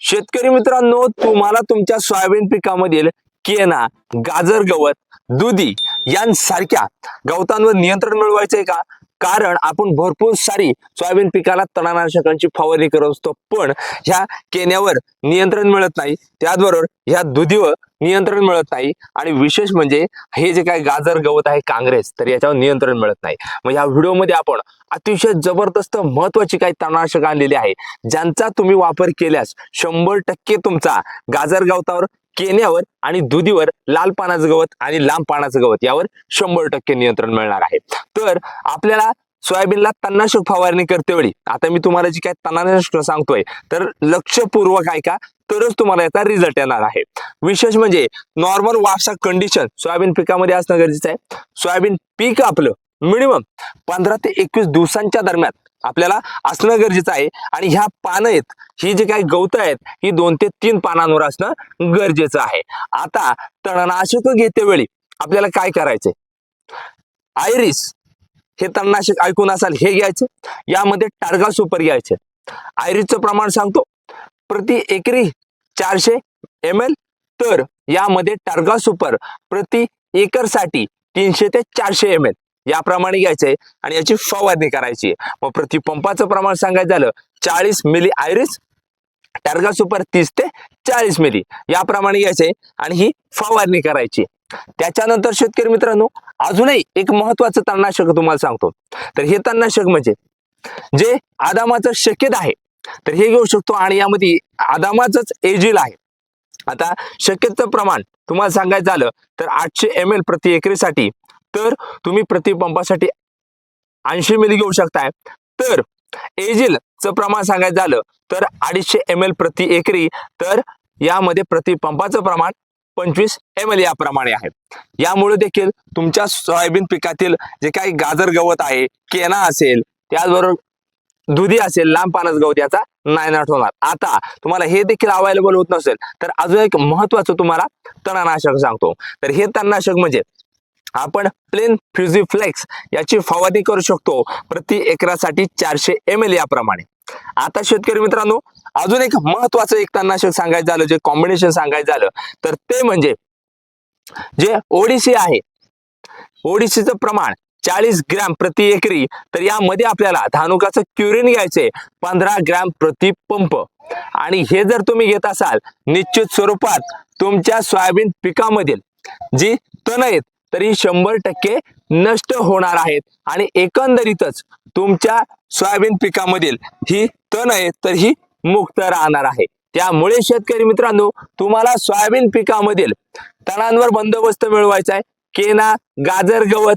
शेतकरी मित्रांनो तुम्हाला तुमच्या सोयाबीन पिकामधील केना गाजर गवत दुधी यांसारख्या गवतांवर नियंत्रण मिळवायचं आहे का? कारण आपण भरपूर सारी सोयाबीन पिकाला तणनाशकांची फवारणी करत असतो पण ह्या केन्यावर नियंत्रण मिळत नाही. त्याचबरोबर ह्या दुधीवर नियंत्रण मिळत नाही. आणि विशेष म्हणजे हे जे काय गाजर गवत आहे काँग्रेस तर याच्यावर नियंत्रण मिळत नाही. मग ह्या व्हिडिओमध्ये आपण अतिशय जबरदस्त महत्वाची काही तणनाशक आणलेली आहे ज्यांचा तुम्ही वापर केल्यास शंभर टक्के तुमचा गाजर गवतावर केन्यावर आणि दुधीवर लाल पानाचं गवत आणि लांब पानाचं गवत यावर शंभर टक्के नियंत्रण मिळणार आहे. तर आपल्याला सोयाबीनला तणनाशक फवारणी करते वेळी आता मी तुम्हाला जी काय तणनाशक सांगतोय तर लक्षपूर्वक ऐका तरच तुम्हाला याचा रिझल्ट येणार आहे. विशेष म्हणजे नॉर्मल वापसा कंडिशन सोयाबीन पिकामध्ये असणं गरजेचं आहे. सोयाबीन पीक आपलं मिनिमम पंधरा ते एकवीस दिवसांच्या दरम्यान आपल्याला असणं गरजेचं आहे. आणि ह्या पानं आहेत ही जी काही गवत आहेत ही दोन ते तीन पानांवर असणं गरजेचं आहे. आता तणनाशक घेतेवेळी आपल्याला काय करायचंय? आयरिस हे तणनाशक ऐकून असाल हे घ्यायचं. यामध्ये टारगा सुपर घ्यायचे. आयरिसचं प्रमाण सांगतो. प्रति एकरी चारशे एम एल तर यामध्ये टारगा सुपर प्रति एकरसाठी तीनशे ते चारशे एम एल याप्रमाणे घ्यायचंय आणि याची फवारणी करायची. मग प्रतिपंपाचं प्रमाण सांगायचं झालं चाळीस मिली आयरिस टार्गा सुपर तीस ते चाळीस मिली. याप्रमाणे घ्यायचे आणि ही फवारणी करायची. त्याच्यानंतर शेतकरी मित्रांनो अजूनही एक महत्वाचं तणनाशक तुम्हाला सांगतो. तर हे तणनाशक म्हणजे जे आदामाचं शक्यत आहे तर हे घेऊ शकतो आणि यामध्ये आदामाचंच एजिल आहे. आता शक्यतेचं प्रमाण तुम्हाला सांगायचं झालं तर आठशे एम एल प्रति एकरीसाठी तर तुम्ही प्रतिपंपासाठी ऐंशी मिली घेऊ शकताय. तर एजिलचं प्रमाण सांगायचं झालं तर अडीचशे एम एल प्रति एकरी तर यामध्ये प्रतिपंपाचं प्रमाण पंचवीस एम एल याप्रमाणे आहे. यामुळे देखील तुमच्या सोयाबीन पिकातील जे काही गाजर गवत आहे केना असेल त्याचबरोबर दुधी असेल लांब पानस गवत याचा नायनाट होणार. आता तुम्हाला हे देखील अवेलेबल होत नसेल तर अजून एक महत्वाचं तुम्हाला तणनाशक सांगतो. तर हे तणनाशक म्हणजे आपण प्लेन फ्युझिफ्लेक्स याची फवारणी करू शकतो प्रति एकरासाठी चारशे एम एल याप्रमाणे. आता शेतकरी मित्रांनो अजून एक महत्वाचं एक तणनाशक सांगायचं झालं जे कॉम्बिनेशन सांगायचं झालं तर ते म्हणजे जे ओडिसी आहे ओडिसीचं प्रमाण चाळीस ग्रॅम प्रति एकरी तर यामध्ये आपल्याला धानुकाचं क्युरिन घ्यायचंय पंधरा ग्रॅम प्रति पंप. आणि हे जर तुम्ही घेत असाल निश्चित स्वरूपात तुमच्या सोयाबीन पिकामधील जी तण आहेत तर ही शंभर टक्के नष्ट होणार आहेत. आणि एकंदरीतच तुमच्या सोयाबीन पिकामधील ही तण आहे तर ही मुक्त राहणार आहे. त्यामुळे शेतकरी मित्रांनो तुम्हाला सोयाबीन पिकामधील तणांवर बंदोबस्त मिळवायचा आहे. केना गाजर गवत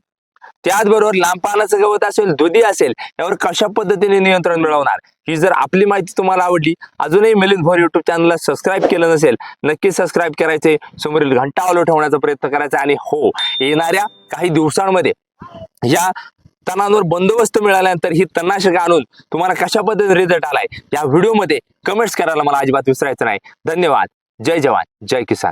त्याचबरोबर लांब पानाचं गवत असेल दुधी असेल यावर कशा पद्धतीने नियंत्रण मिळवणार? ही जर आपली माहिती तुम्हाला आवडली अजूनही मिलिंद भोर युट्यूब चॅनलला सबस्क्राईब केलं नसेल नक्की सबस्क्राईब करायचे. समोरील घंटा ऑलो ठेवण्याचा प्रयत्न करायचा आणि हो येणाऱ्या काही दिवसांमध्ये या तणांवर बंदोबस्त मिळाल्यानंतर ही तणनाशक आणून तुम्हाला कशा पद्धतीने रिझल्ट आलाय या व्हिडिओमध्ये कमेंट्स करायला मला अजिबात विसरायचं नाही. धन्यवाद. जय जवान. जय किसान.